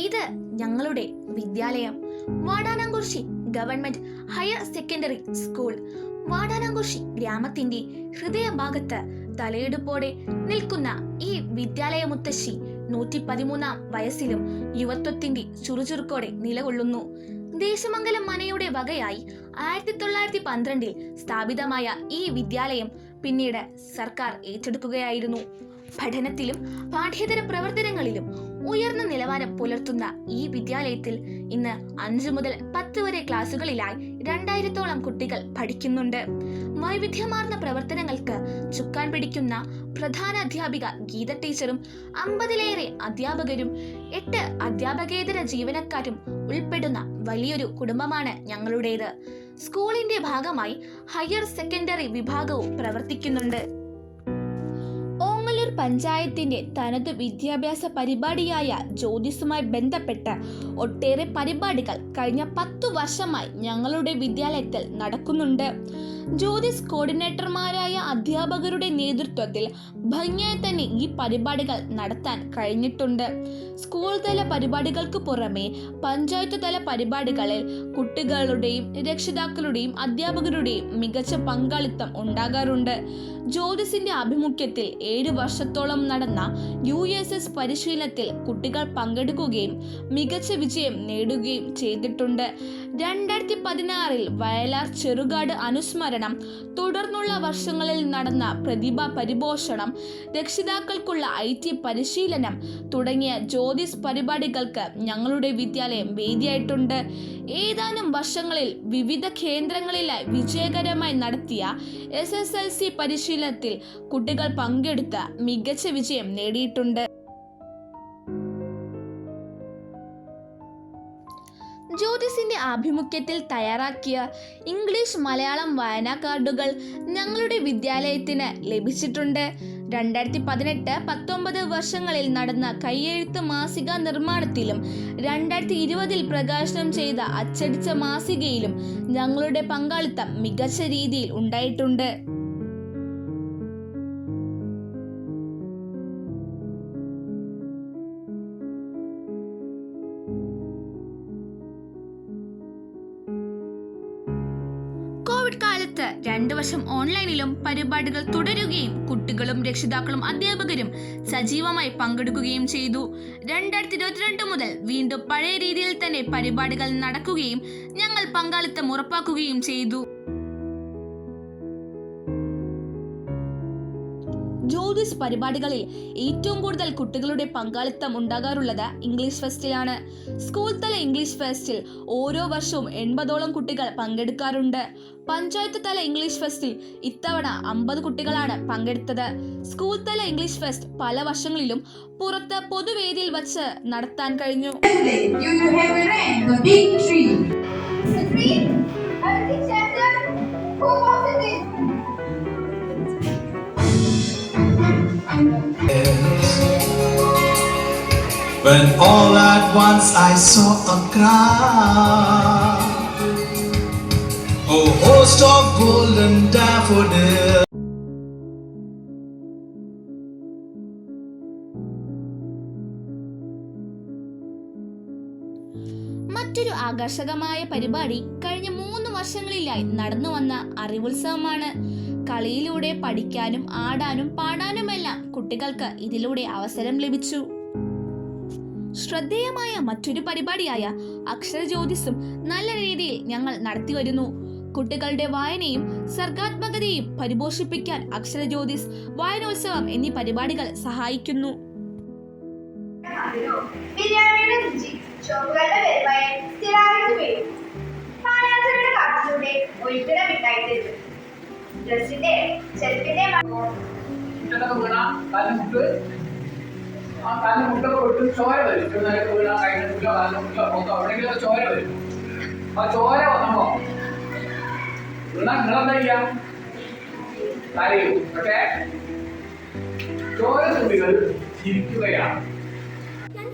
ഇത് ഞങ്ങളുടെ വിദ്യാലയം. Vadanamkurissi government higher secondary school. Vadanamkurissi ഗ്രാമത്തിന്റെ ഹൃദയഭാഗത്ത് തലയെടുപ്പോടെ നിൽക്കുന്ന ഈ വിദ്യാലയ മുത്തശ്ശി നൂറ്റി പതിമൂന്നാം വയസ്സിലും യുവത്വത്തിന്റെ ചുറുചുറുക്കോടെ നിലകൊള്ളുന്നു. ദേശമംഗലം മനയുടെ വകയായി ആയിരത്തി തൊള്ളായിരത്തി പന്ത്രണ്ടിൽ സ്ഥാപിതമായ ഈ വിദ്യാലയം പിന്നീട് സർക്കാർ ഏറ്റെടുക്കുകയായിരുന്നു. പഠനത്തിലും പാഠ്യേതര പ്രവർത്തനങ്ങളിലും ഉയർന്ന നിലവാരം പുലർത്തുന്ന ഈ വിദ്യാലയത്തിൽ ഇന്ന് അഞ്ചു മുതൽ പത്ത് വരെ ക്ലാസുകളിലായി രണ്ടായിരത്തോളം കുട്ടികൾ പഠിക്കുന്നുണ്ട്. വൈവിധ്യമാർന്ന പ്രവർത്തനങ്ങൾക്ക് ചുക്കാൻ പിടിക്കുന്ന പ്രധാന അധ്യാപിക ഗീത ടീച്ചറും അമ്പതിലേറെ അധ്യാപകരും എട്ട് അധ്യാപകേതര ജീവനക്കാരും ഉൾപ്പെടുന്ന വലിയൊരു കുടുംബമാണ് ഞങ്ങളുടേത്. സ്കൂളിന്റെ ഭാഗമായി ഹയർ സെക്കൻഡറി വിഭാഗവും പ്രവർത്തിക്കുന്നുണ്ട്. പഞ്ചായത്തിന്റെ തനത് വിദ്യാഭ്യാസ പരിപാടിയായ ജ്യോതിസുമായി ബന്ധപ്പെട്ട ഒട്ടേറെ പരിപാടികൾ കഴിഞ്ഞ പത്തു വർഷമായി ഞങ്ങളുടെ വിദ്യാലയത്തിൽ നടക്കുന്നുണ്ട്. ജ്യോതിസ് കോർഡിനേറ്റർമാരായ അധ്യാപകരുടെ നേതൃത്വത്തിൽ ഭംഗിയായി തന്നെ ഈ പരിപാടികൾ നടത്താൻ കഴിഞ്ഞിട്ടുണ്ട്. സ്കൂൾ തല പരിപാടികൾക്ക് പുറമെ പഞ്ചായത്ത് തല പരിപാടികളിൽ കുട്ടികളുടെയും രക്ഷിതാക്കളുടെയും അധ്യാപകരുടെയും മികച്ച പങ്കാളിത്തം ഉണ്ടാകാറുണ്ട്. ജ്യോതിസിന്റെ ആഭിമുഖ്യത്തിൽ ഏഴു വർഷത്തോളം നടന്ന യു എസ് എസ് പരിശീലനത്തിൽ കുട്ടികൾ പങ്കെടുക്കുകയും മികച്ച വിജയം നേടുകയും ചെയ്തിട്ടുണ്ട്. രണ്ടായിരത്തി പതിനാറിൽ വയലാർ ചെറുകാട് അനുസ്മരണം തുടർന്നുള്ള വർഷങ്ങളിൽ നടന്ന പ്രതിഭ പരിപോഷണം രക്ഷിതാക്കൾക്കുള്ള ഐ ടി പരിശീലനം തുടങ്ങിയ ജ്യോതിസ് പരിപാടികൾക്ക് ഞങ്ങളുടെ വിദ്യാലയം വേദിയായിട്ടുണ്ട്. ഏതാനും വർഷങ്ങളിൽ വിവിധ കേന്ദ്രങ്ങളിലായി വിജയകരമായി നടത്തിയ എസ് എസ് എൽ സി പരിശീലനത്തിൽ കുട്ടികൾ പങ്കെടുത്ത മികച്ച വിജയം നേടിയിട്ടുണ്ട്. ജ്യോതിസിന്റെ ആഭിമുഖ്യത്തിൽ തയ്യാറാക്കിയ ഇംഗ്ലീഷ് മലയാളം വായനാ കാർഡുകൾ ഞങ്ങളുടെ വിദ്യാലയത്തിന് ലഭിച്ചിട്ടുണ്ട്. രണ്ടായിരത്തി പതിനെട്ട് പത്തൊമ്പത് വർഷങ്ങളിൽ നടന്ന കയ്യെഴുത്ത് മാസിക നിർമ്മാണത്തിലും രണ്ടായിരത്തി ഇരുപതിൽ പ്രകാശനം ചെയ്ത അച്ചടിച്ച മാസികയിലും ഞങ്ങളുടെ പങ്കാളിത്തം മികച്ച രീതിയിൽ ഉണ്ടായിട്ടുണ്ട്. കാലത്ത് രണ്ടു വർഷം ഓൺലൈനിലും പരിപാടികൾ തുടരുകയും കുട്ടികളും രക്ഷിതാക്കളും അധ്യാപകരും സജീവമായി പങ്കെടുക്കുകയും ചെയ്തു. രണ്ടായിരത്തി ഇരുപത്തിരണ്ട് മുതൽ വീണ്ടും പഴയ രീതിയിൽ തന്നെ പരിപാടികൾ നടക്കുകയും ഞങ്ങൾ പങ്കാളിത്തം ഉറപ്പാക്കുകയും ചെയ്തു. ജ്യോതിസ് പരിപാടികളിൽ ഏറ്റവും കൂടുതൽ കുട്ടികളുടെ പങ്കാളിത്തം ഉണ്ടാകാറുള്ളത് ഇംഗ്ലീഷ് ഫെസ്റ്റിലാണ് സ്കൂൾ തല ഇംഗ്ലീഷ് ഫെസ്റ്റിൽ ഓരോ വർഷവും എൺപതോളം കുട്ടികൾ പങ്കെടുക്കാറുണ്ട്. പഞ്ചായത്ത് തല ഇംഗ്ലീഷ് ഫെസ്റ്റിൽ ഇത്തവണ അമ്പത് കുട്ടികളാണ് പങ്കെടുത്തത്. സ്കൂൾ തല ഇംഗ്ലീഷ് ഫെസ്റ്റ് പല വർഷങ്ങളിലും പുറത്ത് പൊതുവേദിയിൽ വച്ച് നടത്താൻ കഴിഞ്ഞു. When all at once I saw a crowd, a host of golden daffodils. മറ്റൊരു ആകർഷകമായ പരിപാടി കഴിഞ്ഞ മൂന്ന് വർഷങ്ങളിലായി നടന്നു വന്ന അറിവുത്സവമാണ് കളിയിലൂടെ പഠിക്കാനും ആടാനും പാടാനുമെല്ലാം കുട്ടികൾക്ക് ഇതിലൂടെ അവസരം ലഭിച്ചു. ശ്രദ്ധേയമായ മറ്റൊരു പരിപാടിയായ അക്ഷരജ്യോതിസും നല്ല രീതിയിൽ ഞങ്ങൾ നടത്തിവരുന്നു കുട്ടികളുടെ വായനയും സർഗാത്മകതയും പരിപോഷിപ്പിക്കാൻ അക്ഷരജ്യോതിസ് വായനോത്സവം എന്നീ പരിപാടികൾ സഹായിക്കുന്നു. ഒഴുകിട മിഠായി തരും ഡ്രസ്സിന്റെ ചെരുപ്പിന്റെ മുട്ടൊക്കെ പൊട്ടും ചോര തുള്ളികൾ ചിരിക്കുകയാണ്.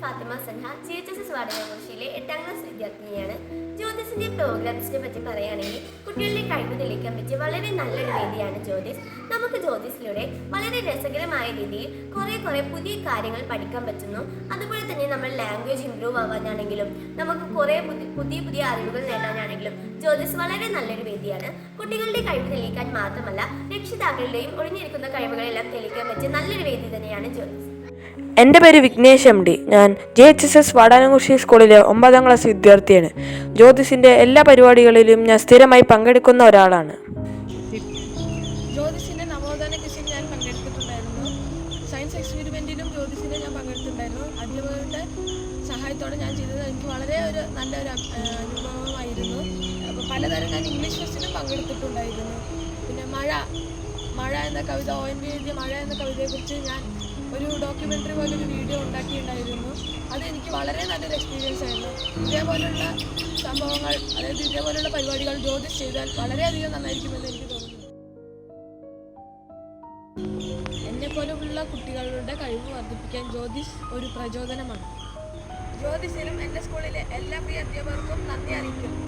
Fathima Sanha G H S S വാടകകുറിശിയിലെ എട്ടാം ക്ലാസ് വിദ്യാർത്ഥിനിയാണ്. ജ്യോതിസിന്റെ പ്രോഗ്രാംസിനെ പറ്റി പറയുകയാണെങ്കിൽ കുട്ടികളുടെ കഴിവ് തെളിയിക്കാൻ പറ്റിയ വളരെ നല്ലൊരു രീതിയാണ് ജ്യോതിസ്. നമുക്ക് ജ്യോതിസിലൂടെ വളരെ രസകരമായ രീതിയിൽ കുറെ കുറെ പുതിയ കാര്യങ്ങൾ പഠിക്കാൻ പറ്റുന്നു. അതുപോലെ തന്നെ നമ്മൾ ലാംഗ്വേജ് ഇംപ്രൂവ് ആവാനാണെങ്കിലും നമുക്ക് കുറെ പുതി- പുതിയ പുതിയ അറിവുകൾ നേടാനാണെങ്കിലും ജ്യോതിസ് വളരെ നല്ലൊരു വേദിയാണ്. കുട്ടികളുടെ കഴിവ് തെളിയിക്കാൻ മാത്രമല്ല രക്ഷിതാക്കളുടെയും ഒളിഞ്ഞിരിക്കുന്ന കഴിവുകളെല്ലാം തെളിയിക്കാൻ പറ്റിയ നല്ലൊരു വേദി തന്നെയാണ് ജ്യോതിസ്. എന്റെ പേര് വിഘ്നേഷ് എം ഡി. ഞാൻ J H S S Vadanamkurissi സ്കൂളിലെ ഒമ്പതാം ക്ലാസ് വിദ്യാർത്ഥിയാണ്. ജ്യോതിസിന്റെ എല്ലാ പരിപാടികളിലും ഞാൻ സ്ഥിരമായി പങ്കെടുക്കുന്ന ഒരാളാണ്. ജ്യോതിഷിന്റെ നവോത്ഥാന കൃഷി ഞാൻ പങ്കെടുത്തിട്ടുണ്ടായിരുന്നു. സയൻസ് എക്സ്പെരിമെന്റിലും ജ്യോതിഷിന്റെ ഞാൻ പങ്കെടുത്തിട്ടുണ്ടായിരുന്നു. അധ്യാപകരുടെ സഹായത്തോടെ ഞാൻ ചെയ്തത് എനിക്ക് വളരെ ഒരു നല്ലൊരു അനുഭവമായിരുന്നു. അപ്പോൾ പലതരം ഞാൻ ഇംഗ്ലീഷ് ഫെസ്റ്റിലും പങ്കെടുത്തിട്ടുണ്ടായിരുന്നു. പിന്നെ മഴ മഴ എന്ന കവിത ഓ എൻ വി എഴുതിയ മഴ എന്ന കവിതയെക്കുറിച്ച് ഞാൻ ഒരു ഡോക്യുമെന്ററി പോലെ ഒരു വീഡിയോ ഉണ്ടാക്കിയിട്ടുണ്ടായിരുന്നു. അത് എനിക്ക് വളരെ നല്ലൊരു എക്സ്പീരിയൻസ് ആയിരുന്നു. ഇതേപോലുള്ള സംഭവങ്ങൾ അതായത് ഇതേപോലുള്ള പരിപാടികൾ ജ്യോതിഷ് ചെയ്താൽ വളരെയധികം നന്നായിരിക്കുമെന്ന് എനിക്ക് തോന്നുന്നു. എന്നെ പോലെയുള്ള കുട്ടികളുടെ കഴിവ് വർദ്ധിപ്പിക്കാൻ ജ്യോതിഷ് ഒരു പ്രചോദനമാണ്. ജ്യോതിഷിനും എന്റെ സ്കൂളിലെ എല്ലാ പ്രിയ അധ്യാപകർക്കും നന്ദി അറിയിക്കുന്നു.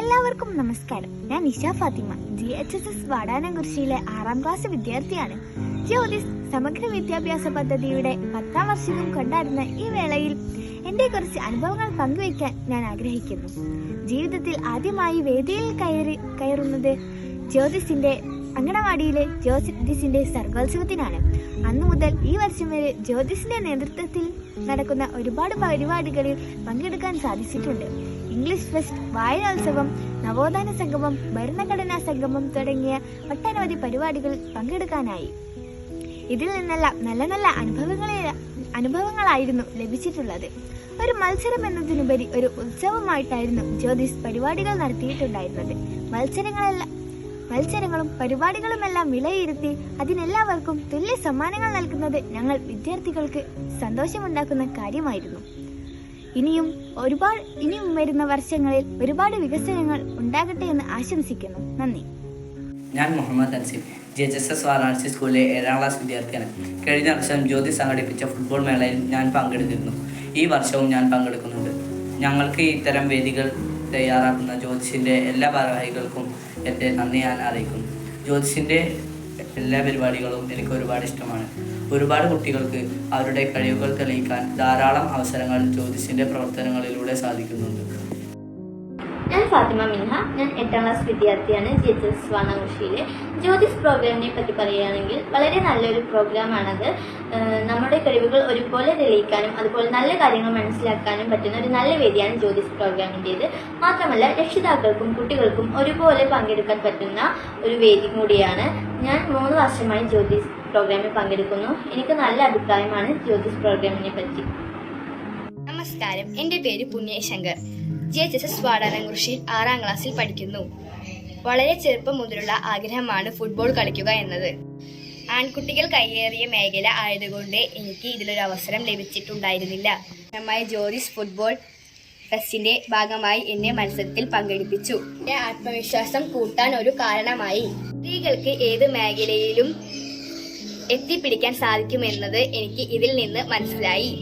എല്ലാവർക്കും നമസ്കാരം. ഞാൻ Nisha Fathima. G H S S വാടാനംകുറിശിയിലെ ആറാം ക്ലാസ് വിദ്യാർത്ഥിയാണ്. ജ്യോതിസ് സമഗ്ര വിദ്യാഭ്യാസ പദ്ധതിയുടെ പത്താം വർഷവും കൊണ്ടാടുന്ന ഈ വേളയിൽ എന്റെ കുറച്ച് അനുഭവങ്ങൾ പങ്കുവയ്ക്കാൻ ഞാൻ ആഗ്രഹിക്കുന്നു. ജീവിതത്തിൽ ആദ്യമായി വേദിയിൽ കയറി കയറുന്നത് ജ്യോതിസിന്റെ അങ്കണവാടിയിലെ ജ്യോതിസിന്റെ സർഗോത്സവത്തിനാണ്. അന്നു മുതൽ ഈ വർഷം വരെ ജ്യോതിസിന്റെ നേതൃത്വത്തിൽ നടക്കുന്ന ഒരുപാട് പരിപാടികളിൽ പങ്കെടുക്കാൻ സാധിച്ചിട്ടുണ്ട്. ഇംഗ്ലീഷ് ഫെസ്റ്റ് വായനോത്സവം നവോത്ഥാന സംഗമം ഭരണഘടനാ സംഗമം തുടങ്ങിയ ഒട്ടനവധി പരിപാടികളിൽ പങ്കെടുക്കാനായി. ഇതിൽ നിന്നെല്ലാം നല്ല നല്ല അനുഭവങ്ങളെ അനുഭവങ്ങളായിരുന്നു ലഭിച്ചിട്ടുള്ളത്. ഒരു മത്സരം എന്നതിനുപരി ഒരു ഉത്സവമായിട്ടായിരുന്നു ജ്യോതിസ് പരിപാടികൾ നടത്തിയിട്ടുണ്ടായിരുന്നത്. മത്സരങ്ങളെല്ലാം മത്സരങ്ങളും പരിപാടികളുമെല്ലാം വിലയിരുത്തി അതിനെല്ലാവർക്കും തുല്യ സമ്മാനങ്ങൾ നൽകുന്നത് ഞങ്ങൾ വിദ്യാർത്ഥികൾക്ക് സന്തോഷമുണ്ടാക്കുന്ന കാര്യമായിരുന്നു. ഇനിയും ഒരുപാട് ഇനിയും വരുന്ന വർഷങ്ങളിൽ ഒരുപാട് വികസനങ്ങൾ ഉണ്ടാകട്ടെ എന്ന് ആശംസിക്കുന്നു. നന്ദി. ഞാൻ Muhammad Ansif G H S S Varanasi സ്കൂളിലെ ഏഴാം ക്ലാസ് വിദ്യാർത്ഥിയാണ്. കഴിഞ്ഞ വർഷം ജ്യോതി സംഘടിപ്പിച്ച ഫുട്ബോൾ മേളയിൽ ഞാൻ പങ്കെടുത്തിരുന്നു. ഈ വർഷവും ഞാൻ പങ്കെടുക്കുന്നുണ്ട്. ഞങ്ങൾക്ക് ഇത്തരം വേദികൾ തയ്യാറാക്കുന്ന ജ്യോതിഷിന്റെ എല്ലാ ഭാരവാഹികൾക്കും എന്റെ നന്ദി ഞാൻ അറിയിക്കുന്നു. ജ്യോതിഷിന്റെ എല്ലാ പരിപാടികളും എനിക്ക് ഒരുപാട് ഇഷ്ടമാണ്. ഒരുപാട് കുട്ടികൾക്ക് അവരുടെ കഴിവുകൾ തെളിയിക്കാൻ ധാരാളം അവസരങ്ങൾ ജ്യോതിഷിന്റെ പ്രവർത്തനങ്ങളിലൂടെ സാധിക്കുന്നുണ്ട്. ഞാൻ ഫാത്തിമ മിൻഹ. ഞാൻ എട്ടാം ക്ലാസ് വിദ്യാർത്ഥിയാണ് ജി എച്ച് എസ് വാണാകുഷിയിലെ ജ്യോതിസ് പ്രോഗ്രാമിനെ പറ്റി പറയുകയാണെങ്കിൽ വളരെ നല്ലൊരു പ്രോഗ്രാമാണത്. നമ്മുടെ കഴിവുകൾ ഒരുപോലെ തെളിയിക്കാനും അതുപോലെ നല്ല കാര്യങ്ങൾ മനസ്സിലാക്കാനും പറ്റുന്ന ഒരു നല്ല വേദിയാണ് ജ്യോതിസ് പ്രോഗ്രാമിന്റേത്. മാത്രമല്ല രക്ഷിതാക്കൾക്കും കുട്ടികൾക്കും ഒരുപോലെ പങ്കെടുക്കാൻ പറ്റുന്ന ഒരു വേദി കൂടിയാണ്. ഞാൻ മൂന്ന് വർഷമായി ജ്യോതിസ് പ്രോഗ്രാമിൽ പങ്കെടുക്കുന്നു. എനിക്ക് നല്ല അഭിപ്രായമാണ് ജ്യോതിസ് പ്രോഗ്രാമിനെ പറ്റി. നമസ്കാരം. എന്റെ പേര് Punyashankar. J H S S വാടാനംകുറിശിയിൽ ആറാം ക്ലാസ്സിൽ പഠിക്കുന്നു. വളരെ ചെറുപ്പം മുതലുള്ള ആഗ്രഹമാണ് ഫുട്ബോൾ കളിക്കുക എന്നത്. ആൺകുട്ടികൾ കയ്യേറിയ മേഖല ആയതുകൊണ്ട് എനിക്ക് ഇതിലൊരു അവസരം ലഭിച്ചിട്ടുണ്ടായിരുന്നില്ല. മായ ജോറിസ് ഫുട്ബോൾ ഫെസ്റ്റിന്റെ ഭാഗമായി എന്നെ മത്സരത്തിൽ പങ്കെടുപ്പിച്ചു. എന്റെ ആത്മവിശ്വാസം കൂട്ടാൻ ഒരു കാരണമായി. സ്ത്രീകൾക്ക് ഏത് മേഖലയിലും എത്തിപ്പിടിക്കാൻ സാധിക്കുമെന്നത് എനിക്ക് ഇതിൽ നിന്ന് മനസ്സിലായി.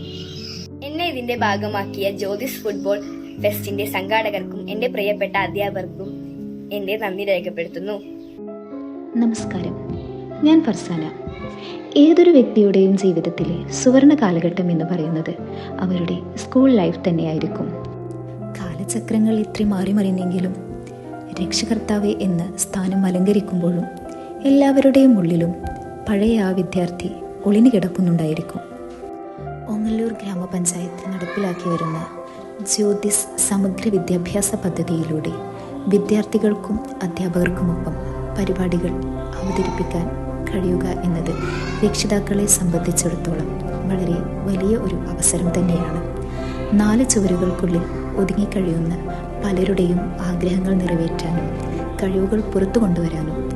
എന്നെ ഇതിന്റെ ഭാഗമാക്കിയ ജ്യോതിസ് ഫുട്ബോൾ ഫെസ്റ്റിന്റെ സംഘാടകർക്കും എന്റെ പ്രിയപ്പെട്ട അധ്യാപകർക്കും എന്റെ നന്ദി രേഖപ്പെടുത്തുന്നു. നമസ്കാരം. ഞാൻ ഫർസാന. ഏതൊരു വ്യക്തിയുടെയും ജീവിതത്തിലെ സുവർണ കാലഘട്ടം എന്ന് പറയുന്നത് അവരുടെ സ്കൂൾ ലൈഫ് തന്നെയായിരിക്കും. കാലചക്രങ്ങൾ ഇത്ര മാറി മറിഞ്ഞെങ്കിലും രക്ഷകർത്താവ് എന്ന സ്ഥാനം അലങ്കരിക്കുമ്പോഴും എല്ലാവരുടെയും ഉള്ളിലും പഴയ ആ വിദ്യാർത്ഥി ഒളിഞ്ഞു കിടക്കുന്നുണ്ടായിരിക്കും ഓങ്ങല്ലൂർ ഗ്രാമപഞ്ചായത്ത് നടപ്പിലാക്കി വരുന്ന ജ്യോതിസ് സമഗ്ര വിദ്യാഭ്യാസ പദ്ധതിയിലൂടെ വിദ്യാർത്ഥികൾക്കും അധ്യാപകർക്കുമൊപ്പം പരിപാടികൾ അവതരിപ്പിക്കാൻ കഴിയുക എന്നത് രക്ഷിതാക്കളെ സംബന്ധിച്ചിടത്തോളം വളരെ വലിയ ഒരു അവസരം തന്നെയാണ്. നാല് ചുവരുകൾക്കുള്ളിൽ ഒതുങ്ങിക്കഴിയുന്ന പലരുടെയും ആഗ്രഹങ്ങൾ നിറവേറ്റാനും കഴിവുകൾ പുറത്തു കൊണ്ടുവരാനും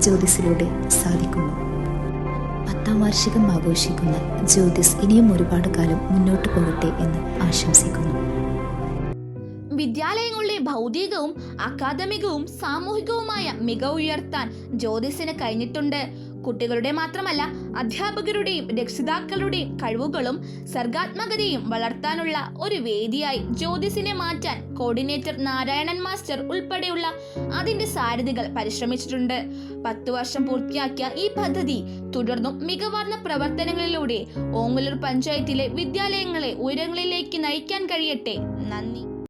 ജ്യോതിസിലൂടെ സാധിക്കുന്നു. പത്താം വാർഷികം ആഘോഷിക്കുന്ന ജ്യോതിസ് ഇനിയും ഒരുപാട് കാലം മുന്നോട്ട് പോകട്ടെ എന്ന് ആശംസിക്കുന്നു. ഭൗതികവും അക്കാദമികവും സാമൂഹികവുമായ മികവ് ഉയർത്താൻ ജ്യോതിസിന് കഴിഞ്ഞിട്ടുണ്ട്. കുട്ടികളുടെ മാത്രമല്ല അധ്യാപകരുടെയും രക്ഷിതാക്കളുടെയും കഴിവുകളും സർഗാത്മകതയും വളർത്താനുള്ള ഒരു വേദിയായി ജ്യോതിസിനെ മാറ്റാൻ കോർഡിനേറ്റർ നാരായണൻ മാസ്റ്റർ ഉൾപ്പെടെയുള്ള അതിന്റെ സാരഥികൾ പരിശ്രമിച്ചിട്ടുണ്ട്. പത്തു വർഷം പൂർത്തിയാക്കിയ ഈ പദ്ധതി തുടർന്നും മികവാർന്ന പ്രവർത്തനങ്ങളിലൂടെ ഓങ്ങല്ലൂർ പഞ്ചായത്തിലെ വിദ്യാലയങ്ങളെ ഉയരങ്ങളിലേക്ക് നയിക്കാൻ കഴിയട്ടെ. നന്ദി.